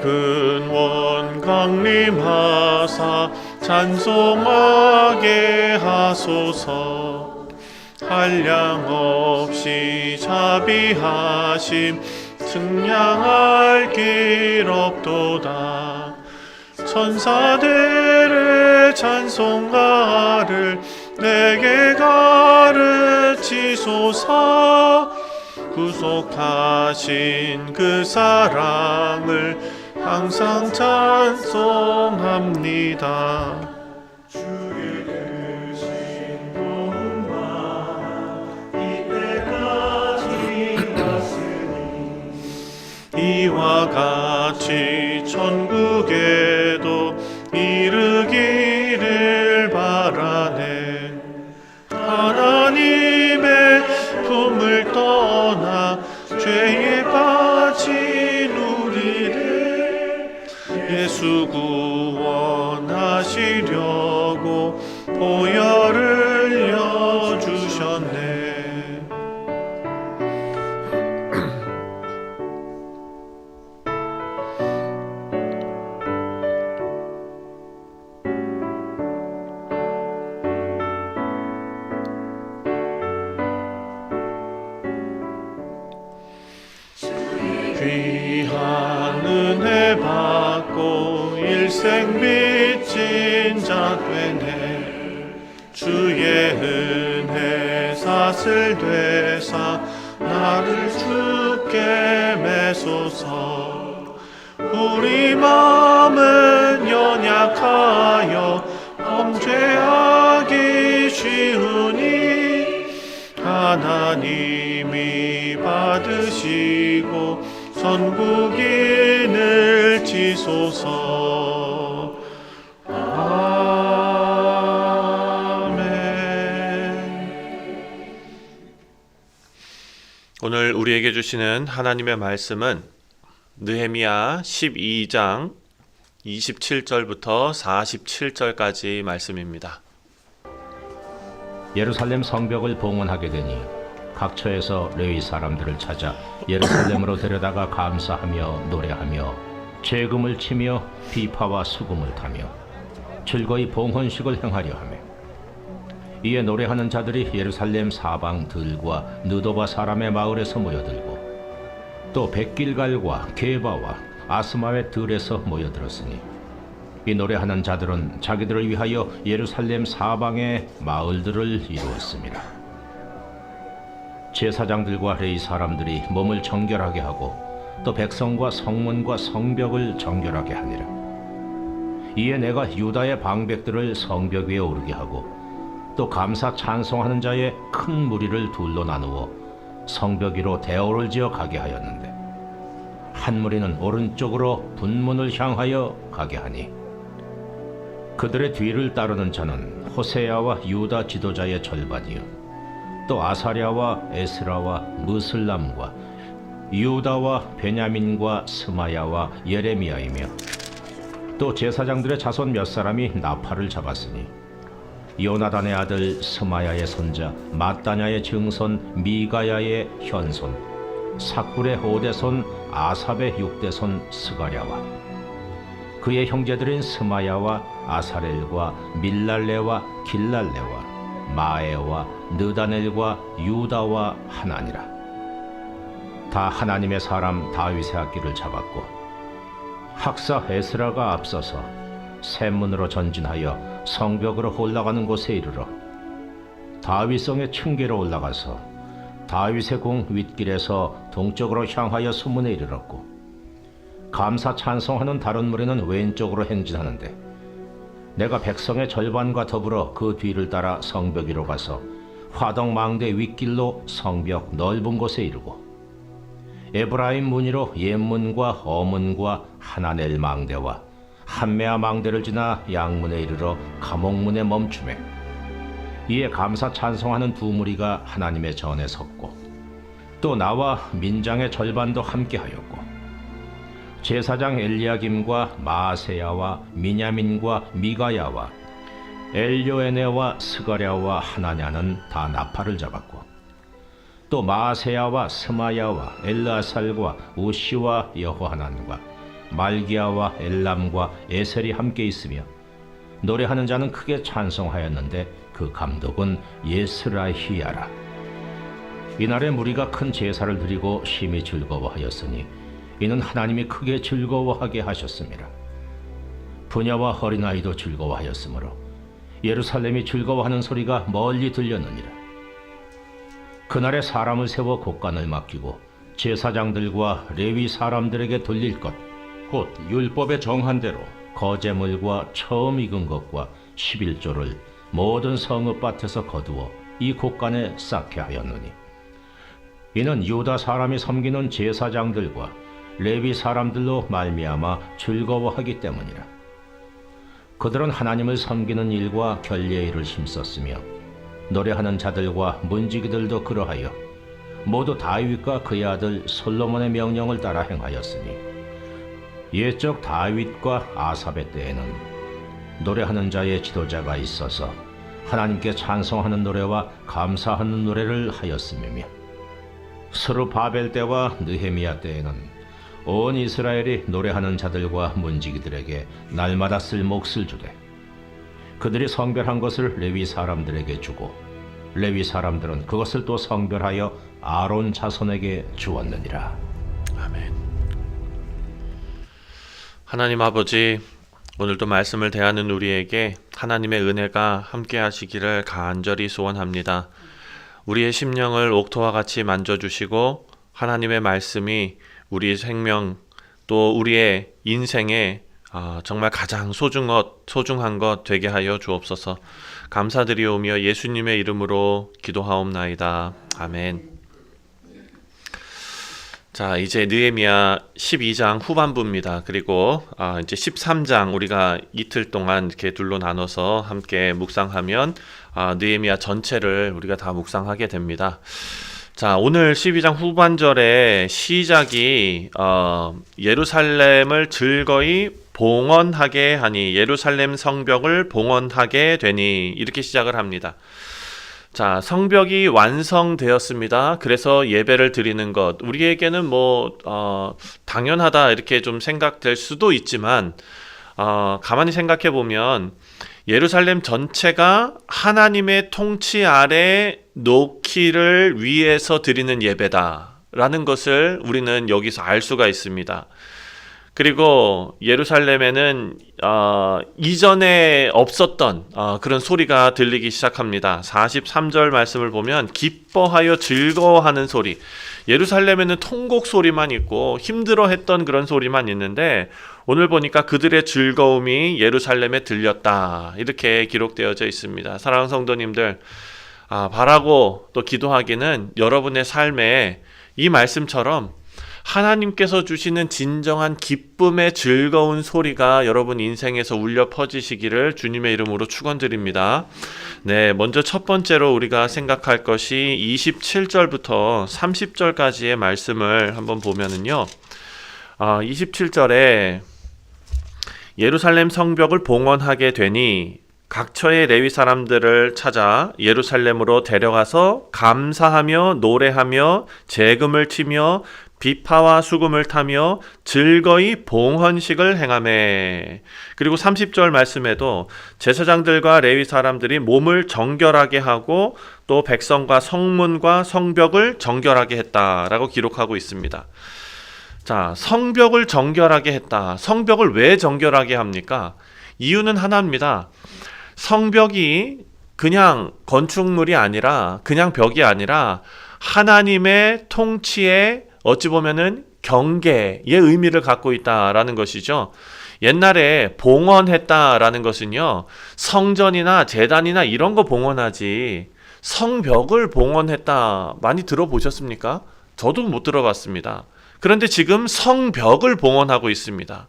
근원 강림하사 찬송하게 하소서. 한량 없이 자비하심 승량할 길 없도다. 천사들의 찬송가를 내게 가르치소서. 구속하신 그 사랑을 항상 찬송합니다. 주의 크신 도움과 이때까지 갔으니 이와 같이 천국에 사슬 되사 나를 주께 매소서. 우리 마음은 연약하여 범죄하기 쉬우니 하나님이 받으시고 선국인을 지소서 주시는 하나님의 말씀은 느헤미야 12장 27절부터 47절까지 말씀입니다. 예루살렘 성벽을 봉헌하게 되니 각처에서 레위 사람들을 찾아 예루살렘으로 데려다가 감사하며 노래하며 재금을 치며 비파와 수금을 타며 즐거이 봉헌식을 행하려 하며 이에 노래하는 자들이 예루살렘 사방 들과 느도바 사람의 마을에서 모여들고 또 백길갈과 게바와 아스마의 들에서 모여들었으니 이 노래하는 자들은 자기들을 위하여 예루살렘 사방의 마을들을 이루었습니다. 제사장들과 레이 사람들이 몸을 정결하게 하고 또 백성과 성문과 성벽을 정결하게 하니라. 이에 내가 유다의 방백들을 성벽 위에 오르게 하고 또 감사 찬송하는 자의 큰 무리를 둘로 나누어 성벽 위로 대오를 지어 가게 하였는데 한 무리는 오른쪽으로 분문을 향하여 가게 하니 그들의 뒤를 따르는 자는 호세야와 유다 지도자의 절반이요 또 아사랴와 에스라와 무슬람과 유다와 베냐민과 스마야와 예레미야이며 또 제사장들의 자손 몇 사람이 나팔을 잡았으니 요나단의 아들 스마야의 손자 마따냐의 증손 미가야의 현손 삭굴의 호대손 아삽의 육대손 스가랴와 그의 형제들인 스마야와 아사렐과 밀랄레와 길랄레와 마에와 느다넬과 유다와 하나니라. 다 하나님의 사람 다윗의 악기를 잡았고 학사 에스라가 앞서서 샘문으로 전진하여 성벽으로 올라가는 곳에 이르러 다윗성의 층계로 올라가서 다윗의 공 윗길에서 동쪽으로 향하여 수문에 이르렀고 감사 찬송하는 다른 무리는 왼쪽으로 행진하는데 내가 백성의 절반과 더불어 그 뒤를 따라 성벽 위로 가서 화덕 망대 윗길로 성벽 넓은 곳에 이르고 에브라임 문이로 옛문과 어문과 하나넬 망대와 한메아 망대를 지나 양문에 이르러 감옥문에 멈추매 이에 감사 찬송하는 두 무리가 하나님의 전에 섰고 또 나와 민장의 절반도 함께하였고 제사장 엘리야김과 마세야와 미냐민과 미가야와 엘요에네와 스가랴와 하나냐는 다 나팔을 잡았고 또 마세야와 스마야와 엘라살과 우시와 여호하난과 말기야와 엘람과 에셀이 함께 있으며 노래하는 자는 크게 찬송하였는데 그 감독은 예스라히야라. 이날에 무리가 큰 제사를 드리고 심히 즐거워하였으니 이는 하나님이 크게 즐거워하게 하셨습니다. 부녀와 어린아이도 즐거워하였으므로 예루살렘이 즐거워하는 소리가 멀리 들렸느니라. 그날에 사람을 세워 곡간을 맡기고 제사장들과 레위 사람들에게 돌릴 것 곧 율법에 정한 대로 거제물과 처음 익은 것과 11조를 모든 성읍 밭에서 거두어 이 곡간에 쌓게 하였느니. 이는 유다 사람이 섬기는 제사장들과 레위 사람들로 말미암아 즐거워하기 때문이라. 그들은 하나님을 섬기는 일과 결례의 일을 힘썼으며 노래하는 자들과 문지기들도 그러하여 모두 다윗과 그의 아들 솔로몬의 명령을 따라 행하였으니 옛적 다윗과 아삽의 때에는 노래하는 자의 지도자가 있어서 하나님께 찬송하는 노래와 감사하는 노래를 하였음이며 스루 바벨 때와 느헤미야 때에는 온 이스라엘이 노래하는 자들과 문지기들에게 날마다 쓸 몫을 주되 그들이 성별한 것을 레위 사람들에게 주고 레위 사람들은 그것을 또 성별하여 아론 자손에게 주었느니라. 아멘. 하나님 아버지, 오늘도 말씀을 대하는 우리에게 하나님의 은혜가 함께 하시기를 간절히 소원합니다. 우리의 심령을 옥토와 같이 만져주시고 하나님의 말씀이 우리 생명 또 우리의 인생에 아, 정말 가장 소중 것, 소중한 것 되게 하여 주옵소서. 감사드리오며 예수님의 이름으로 기도하옵나이다. 아멘. 자, 이제 느헤미야 12장 후반부입니다. 그리고 아, 이제 13장 우리가 이틀 동안 이렇게 둘로 나눠서 함께 묵상하면 아, 느헤미야 전체를 우리가 다 묵상하게 됩니다. 자, 오늘 12장 후반절의 시작이 어, 예루살렘을 즐거이 봉헌하게 하니 예루살렘 성벽을 봉헌하게 되니 이렇게 시작을 합니다. 자, 성벽이 완성되었습니다. 그래서 예배를 드리는 것. 우리에게는 뭐, 어, 당연하다, 이렇게 좀 생각될 수도 있지만, 어, 가만히 생각해 보면, 예루살렘 전체가 하나님의 통치 아래 놓기를 위해서 드리는 예배다라는 것을 우리는 여기서 알 수가 있습니다. 그리고 예루살렘에는 어, 이전에 없었던 어, 그런 소리가 들리기 시작합니다. 43절 말씀을 보면 기뻐하여 즐거워하는 소리. 예루살렘에는 통곡 소리만 있고 힘들어했던 그런 소리만 있는데 오늘 보니까 그들의 즐거움이 예루살렘에 들렸다. 이렇게 기록되어져 있습니다. 사랑하는 성도님들, 아, 바라고 또 기도하기는 여러분의 삶에 이 말씀처럼 하나님께서 주시는 진정한 기쁨의 즐거운 소리가 여러분 인생에서 울려 퍼지시기를 주님의 이름으로 축원드립니다. 네, 먼저 첫 번째로 우리가 생각할 것이 27절부터 30절까지의 말씀을 한번 보면은요. 아, 27절에 예루살렘 성벽을 봉헌하게 되니 각처의 레위 사람들을 찾아 예루살렘으로 데려가서 감사하며 노래하며 재금을 치며 비파와 수금을 타며 즐거이 봉헌식을 행하매 그리고 30절 말씀에도 제사장들과 레위 사람들이 몸을 정결하게 하고 또 백성과 성문과 성벽을 정결하게 했다라고 기록하고 있습니다. 자, 성벽을 정결하게 했다. 성벽을 왜 정결하게 합니까? 이유는 하나입니다. 성벽이 그냥 건축물이 아니라 그냥 벽이 아니라 하나님의 통치에 어찌 보면은 경계의 의미를 갖고 있다라는 것이죠. 옛날에 봉헌했다라는 것은요. 성전이나 재단이나 이런 거 봉헌하지 성벽을 봉헌했다 많이 들어보셨습니까? 저도 못 들어봤습니다. 그런데 지금 성벽을 봉헌하고 있습니다.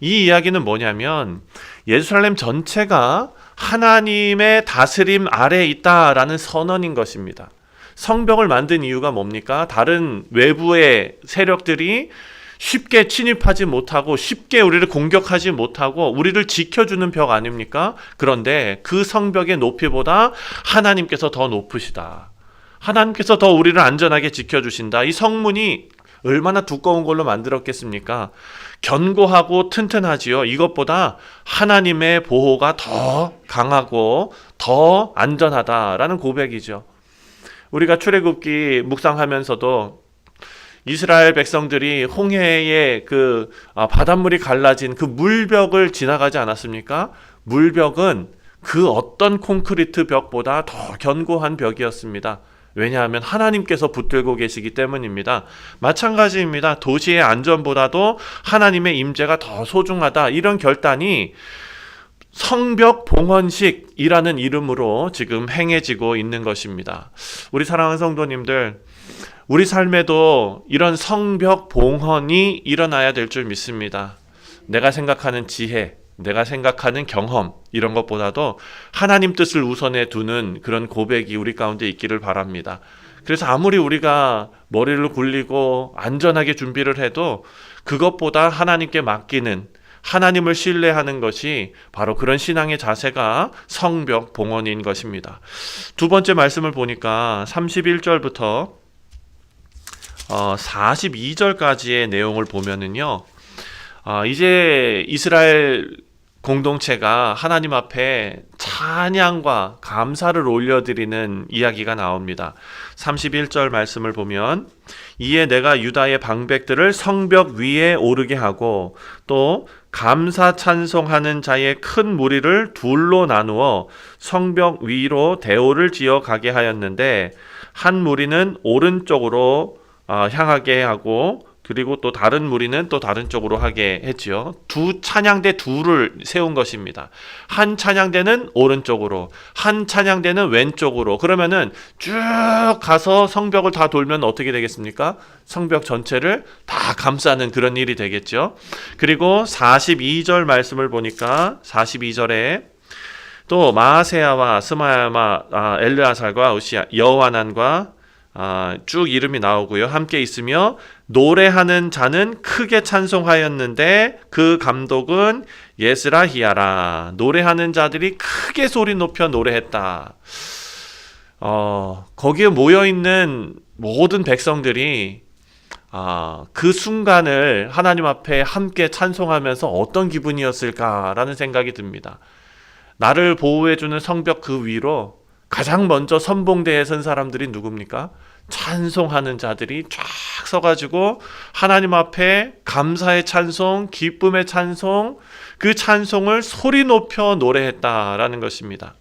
이 이야기는 뭐냐면 예루살렘 전체가 하나님의 다스림 아래 있다라는 선언인 것입니다. 성벽을 만든 이유가 뭡니까? 다른 외부의 세력들이 쉽게 침입하지 못하고 쉽게 우리를 공격하지 못하고 우리를 지켜주는 벽 아닙니까? 그런데 그 성벽의 높이보다 하나님께서 더 높으시다. 하나님께서 더 우리를 안전하게 지켜주신다. 이 성문이 얼마나 두꺼운 걸로 만들었겠습니까? 견고하고 튼튼하지요. 이것보다 하나님의 보호가 더 강하고 더 안전하다라는 고백이죠. 우리가 출애굽기 묵상하면서도 이스라엘 백성들이 홍해의 그 아, 바닷물이 갈라진 그 물벽을 지나가지 않았습니까? 물벽은 그 어떤 콘크리트 벽보다 더 견고한 벽이었습니다. 왜냐하면 하나님께서 붙들고 계시기 때문입니다. 마찬가지입니다. 도시의 안전보다도 하나님의 임재가 더 소중하다. 이런 결단이 성벽 봉헌식이라는 이름으로 지금 행해지고 있는 것입니다. 우리 사랑하는 성도님들, 우리 삶에도 이런 성벽 봉헌이 일어나야 될 줄 믿습니다. 내가 생각하는 지혜, 내가 생각하는 경험, 이런 것보다도 하나님 뜻을 우선에 두는 그런 고백이 우리 가운데 있기를 바랍니다. 그래서 아무리 우리가 머리를 굴리고 안전하게 준비를 해도 그것보다 하나님께 맡기는 하나님을 신뢰하는 것이 바로 그런 신앙의 자세가 성벽 봉헌인 것입니다. 두 번째 말씀을 보니까 31절부터 어, 42절까지의 내용을 보면은요, 아, 이제 이스라엘 공동체가 하나님 앞에 찬양과 감사를 올려드리는 이야기가 나옵니다. 31절 말씀을 보면 이에 내가 유다의 방백들을 성벽 위에 오르게 하고 또 감사 찬송하는 자의 큰 무리를 둘로 나누어 성벽 위로 대오를 지어 가게 하였는데 한 무리는 오른쪽으로 아, 향하게 하고 그리고 또 다른 무리는 또 다른 쪽으로 하게 했지요. 두 찬양대 둘을 세운 것입니다. 한 찬양대는 오른쪽으로, 한 찬양대는 왼쪽으로. 그러면은 쭉 가서 성벽을 다 돌면 어떻게 되겠습니까? 성벽 전체를 다 감싸는 그런 일이 되겠죠. 그리고 42절 말씀을 보니까 42절에 또 마세야와 스마야마 아, 엘르아살과 우시야 여호와난과 아, 쭉 이름이 나오고요. 함께 있으며 노래하는 자는 크게 찬송하였는데 그 감독은 예스라 히야라. 노래하는 자들이 크게 소리 높여 노래했다. 어, 거기에 모여 있는 모든 백성들이 아, 그 순간을 하나님 앞에 함께 찬송하면서 어떤 기분이었을까라는 생각이 듭니다. 나를 보호해주는 성벽 그 위로 가장 먼저 선봉대에 선 사람들이 누굽니까? 찬송하는 자들이 쫙 서가지고 하나님 앞에 감사의 찬송, 기쁨의 찬송, 그 찬송을 소리 높여 노래했다라는 것입니다.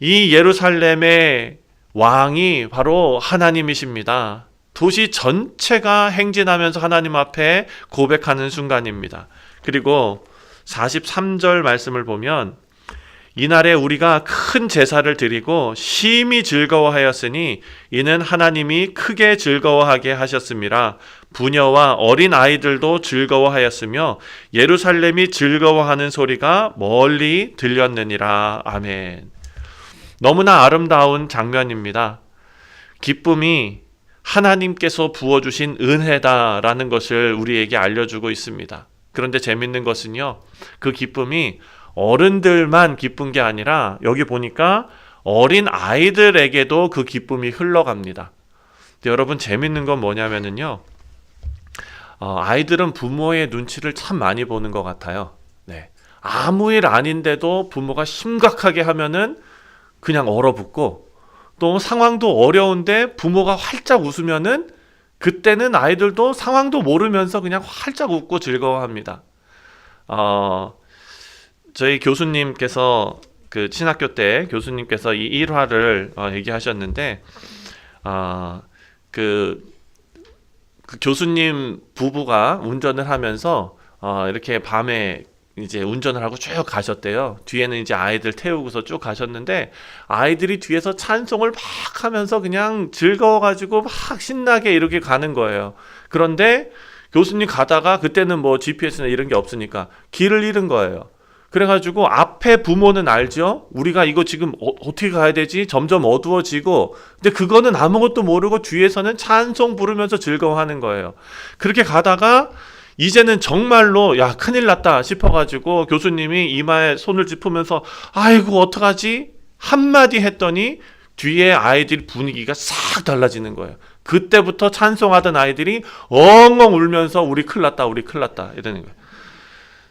이 예루살렘의 왕이 바로 하나님이십니다. 도시 전체가 행진하면서 하나님 앞에 고백하는 순간입니다. 그리고 43절 말씀을 보면 이날에 우리가 큰 제사를 드리고 심히 즐거워하였으니 이는 하나님이 크게 즐거워하게 하셨습니다. 부녀와 어린 아이들도 즐거워하였으며 예루살렘이 즐거워하는 소리가 멀리 들렸느니라. 아멘. 너무나 아름다운 장면입니다. 기쁨이 하나님께서 부어주신 은혜다라는 것을 우리에게 알려주고 있습니다. 그런데 재밌는 것은요, 그 기쁨이 어른들만 기쁜 게 아니라 여기 보니까 어린 아이들에게도 그 기쁨이 흘러갑니다. 여러분 재밌는 건 뭐냐면은요. 어, 아이들은 부모의 눈치를 참 많이 보는 것 같아요. 네. 아무 일 아닌데도 부모가 심각하게 하면은 그냥 얼어붙고 또 상황도 어려운데 부모가 활짝 웃으면은 그때는 아이들도 상황도 모르면서 그냥 활짝 웃고 즐거워합니다. 어, 저희 교수님께서 그 신학교 때 교수님께서 이 일화를 어, 얘기하셨는데 아, 그, 그 교수님 부부가 운전을 하면서 어, 이렇게 밤에 이제 운전을 하고 쭉 가셨대요. 뒤에는 이제 아이들 태우고서 쭉 가셨는데 아이들이 뒤에서 찬송을 막 하면서 그냥 즐거워가지고 막 신나게 이렇게 가는 거예요. 그런데 교수님 가다가 그때는 뭐 GPS나 이런 게 없으니까 길을 잃은 거예요. 그래가지고 앞에 부모는 알죠? 우리가 이거 지금 어, 어떻게 가야 되지? 점점 어두워지고 근데 그거는 아무것도 모르고 뒤에서는 찬송 부르면서 즐거워하는 거예요. 그렇게 가다가 이제는 정말로 야 큰일 났다 싶어가지고 교수님이 이마에 손을 짚으면서 아이고 어떡하지 한마디 했더니 뒤에 아이들 분위기가 싹 달라지는 거예요. 그때부터 찬송하던 아이들이 엉엉 울면서 우리 큰일 났다 우리 큰일 났다 이러는 거예요.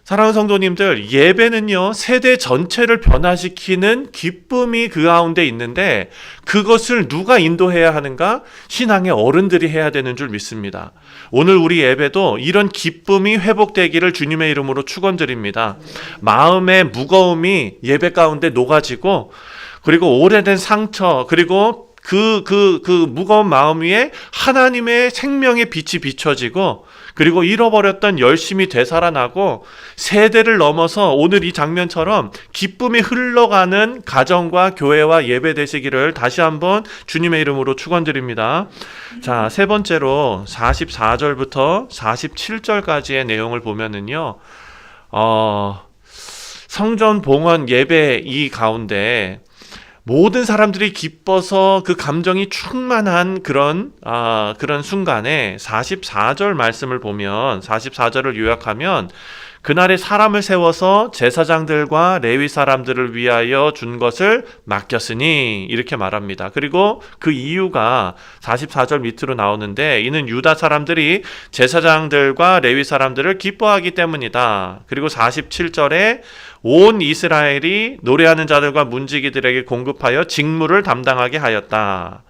사랑하는 성도님들, 예배는요, 세대 전체를 변화시키는 기쁨이 그 가운데 있는데, 그것을 누가 인도해야 하는가? 신앙의 어른들이 해야 되는 줄 믿습니다. 오늘 우리 예배도 이런 기쁨이 회복되기를 주님의 이름으로 축원드립니다. 마음의 무거움이 예배 가운데 녹아지고, 그리고 오래된 상처, 그리고 그, 그, 그 무거운 마음 위에 하나님의 생명의 빛이 비춰지고, 그리고 잃어버렸던 열심이 되살아나고 세대를 넘어서 오늘 이 장면처럼 기쁨이 흘러가는 가정과 교회와 예배 되시기를 다시 한번 주님의 이름으로 축원드립니다. 자, 세 번째로 44절부터 47절까지의 내용을 보면은요. 어, 성전 봉헌 예배 이 가운데 모든 사람들이 기뻐서 그 감정이 충만한 그런 아 그런 순간에 44절 말씀을 보면 44절을 요약하면 그날에 사람을 세워서 제사장들과 레위 사람들을 위하여 준 것을 맡겼으니 이렇게 말합니다. 그리고 그 이유가 44절 밑으로 나오는데 이는 유다 사람들이 제사장들과 레위 사람들을 기뻐하기 때문이다. 그리고 47절에 온 이스라엘이 노래하는 자들과 문지기들에게 공급하여 직무를 담당하게 하였다.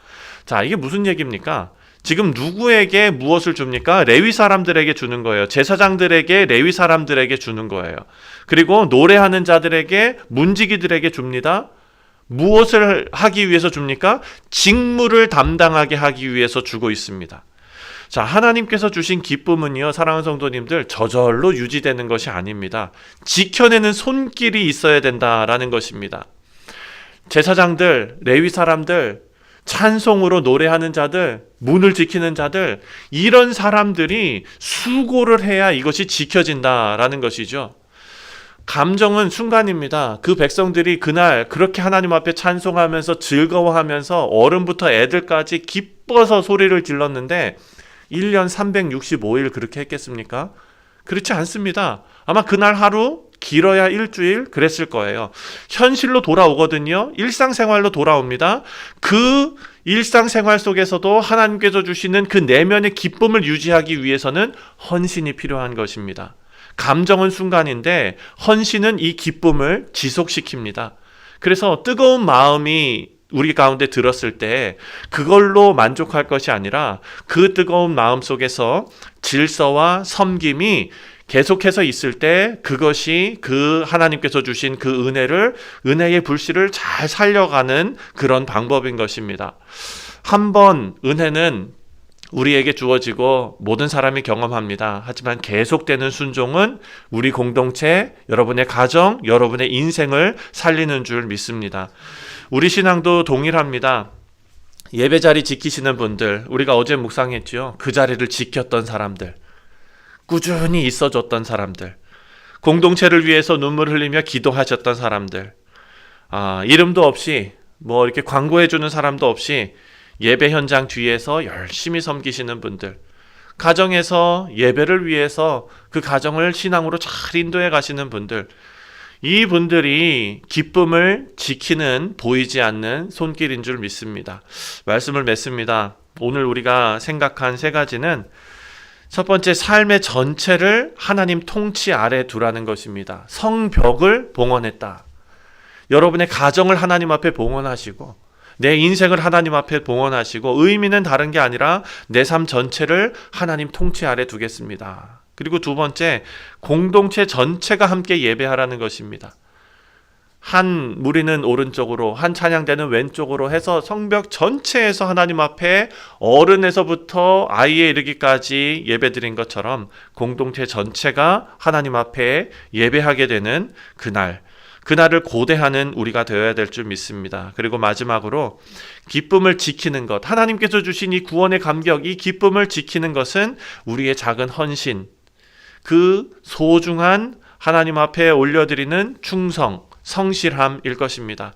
자, 이게 무슨 얘기입니까? 지금 누구에게 무엇을 줍니까? 레위 사람들에게 주는 거예요. 제사장들에게 레위 사람들에게 주는 거예요. 그리고 노래하는 자들에게 문지기들에게 줍니다. 무엇을 하기 위해서 줍니까? 직무를 담당하게 하기 위해서 주고 있습니다. 자, 하나님께서 주신 기쁨은요, 사랑하는 성도님들, 저절로 유지되는 것이 아닙니다. 지켜내는 손길이 있어야 된다라는 것입니다. 제사장들, 레위 사람들, 찬송으로 노래하는 자들, 문을 지키는 자들, 이런 사람들이 수고를 해야 이것이 지켜진다라는 것이죠. 감정은 순간입니다. 그 백성들이 그날 그렇게 하나님 앞에 찬송하면서 즐거워하면서 어른부터 애들까지 기뻐서 소리를 질렀는데 1년 365일 그렇게 했겠습니까? 그렇지 않습니다. 아마 그날 하루 길어야 일주일 그랬을 거예요. 현실로 돌아오거든요. 일상생활로 돌아옵니다. 그 일상생활 속에서도 하나님께서 주시는 그 내면의 기쁨을 유지하기 위해서는 헌신이 필요한 것입니다. 감정은 순간인데 헌신은 이 기쁨을 지속시킵니다. 그래서 뜨거운 마음이 우리 가운데 들었을 때 그걸로 만족할 것이 아니라 그 뜨거운 마음 속에서 질서와 섬김이 계속해서 있을 때 그것이 그 하나님께서 주신 그 은혜를 은혜의 불씨를 잘 살려가는 그런 방법인 것입니다. 한 번 은혜는 우리에게 주어지고 모든 사람이 경험합니다. 하지만 계속되는 순종은 우리 공동체, 여러분의 가정, 여러분의 인생을 살리는 줄 믿습니다. 우리 신앙도 동일합니다. 예배 자리 지키시는 분들, 우리가 어제 묵상했죠. 그 자리를 지켰던 사람들, 꾸준히 있어줬던 사람들, 공동체를 위해서 눈물 흘리며 기도하셨던 사람들, 아, 이름도 없이 뭐 이렇게 광고해주는 사람도 없이 예배 현장 뒤에서 열심히 섬기시는 분들, 가정에서 예배를 위해서 그 가정을 신앙으로 잘 인도해 가시는 분들, 이분들이 기쁨을 지키는 보이지 않는 손길인 줄 믿습니다. 말씀을 맺습니다. 오늘 우리가 생각한 세 가지는 첫 번째 삶의 전체를 하나님 통치 아래 두라는 것입니다. 성벽을 봉헌했다. 여러분의 가정을 하나님 앞에 봉헌하시고 내 인생을 하나님 앞에 봉헌하시고 의미는 다른 게 아니라 내 삶 전체를 하나님 통치 아래 두겠습니다. 그리고 두 번째 공동체 전체가 함께 예배하라는 것입니다. 한 무리는 오른쪽으로 한 찬양대는 왼쪽으로 해서 성벽 전체에서 하나님 앞에 어른에서부터 아이에 이르기까지 예배드린 것처럼 공동체 전체가 하나님 앞에 예배하게 되는 그날 그날을 고대하는 우리가 되어야 될 줄 믿습니다. 그리고 마지막으로 기쁨을 지키는 것 하나님께서 주신 이 구원의 감격 이 기쁨을 지키는 것은 우리의 작은 헌신 그 소중한 하나님 앞에 올려드리는 충성, 성실함일 것입니다.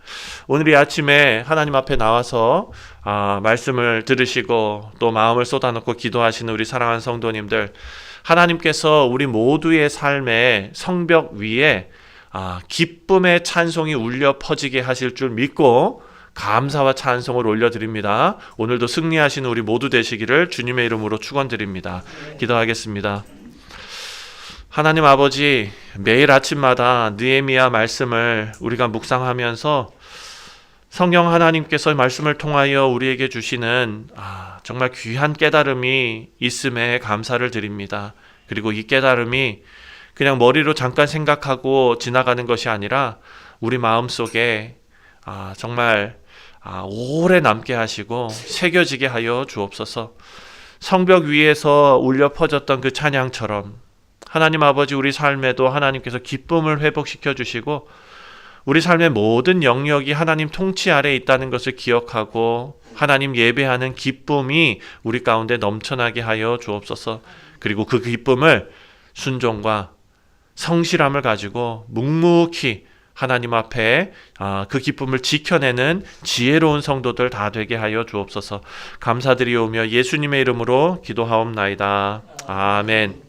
오늘 이 아침에 하나님 앞에 나와서 아, 말씀을 들으시고 또 마음을 쏟아놓고 기도하시는 우리 사랑하는 성도님들, 하나님께서 우리 모두의 삶의 성벽 위에 아, 기쁨의 찬송이 울려 퍼지게 하실 줄 믿고 감사와 찬송을 올려드립니다. 오늘도 승리하시는 우리 모두 되시기를 주님의 이름으로 축원드립니다. 기도하겠습니다. 하나님 아버지 매일 아침마다 느헤미야 말씀을 우리가 묵상하면서 성령 하나님께서 말씀을 통하여 우리에게 주시는 아, 정말 귀한 깨달음이 있음에 감사를 드립니다. 그리고 이 깨달음이 그냥 머리로 잠깐 생각하고 지나가는 것이 아니라 우리 마음 속에 아, 정말 아, 오래 남게 하시고 새겨지게 하여 주옵소서. 성벽 위에서 울려 퍼졌던 그 찬양처럼 하나님 아버지 우리 삶에도 하나님께서 기쁨을 회복시켜 주시고 우리 삶의 모든 영역이 하나님 통치 아래 있다는 것을 기억하고 하나님 예배하는 기쁨이 우리 가운데 넘쳐나게 하여 주옵소서. 그리고 그 기쁨을 순종과 성실함을 가지고 묵묵히 하나님 앞에 아, 그 기쁨을 지켜내는 지혜로운 성도들 다 되게 하여 주옵소서. 감사드리오며 예수님의 이름으로 기도하옵나이다. 아멘.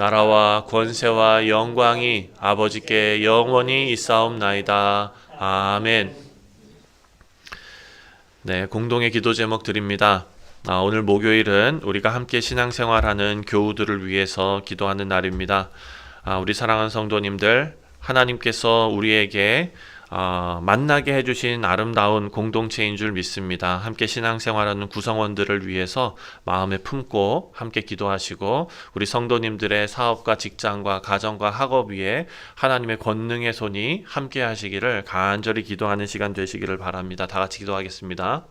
나라와 권세와 영광이 아버지께 영원히 있사옵나이다. 아멘. 네, 공동의 기도 제목 드립니다. 아, 오늘 목요일은 우리가 함께 신앙생활하는 교우들을 위해서 기도하는 날입니다. 아, 우리 사랑하는 성도님들, 하나님께서 우리에게 어, 만나게 해주신 아름다운 공동체인 줄 믿습니다. 함께 신앙생활하는 구성원들을 위해서 마음에 품고 함께 기도하시고 우리 성도님들의 사업과 직장과 가정과 학업 위에 하나님의 권능의 손이 함께 하시기를 간절히 기도하는 시간 되시기를 바랍니다. 다 같이 기도하겠습니다.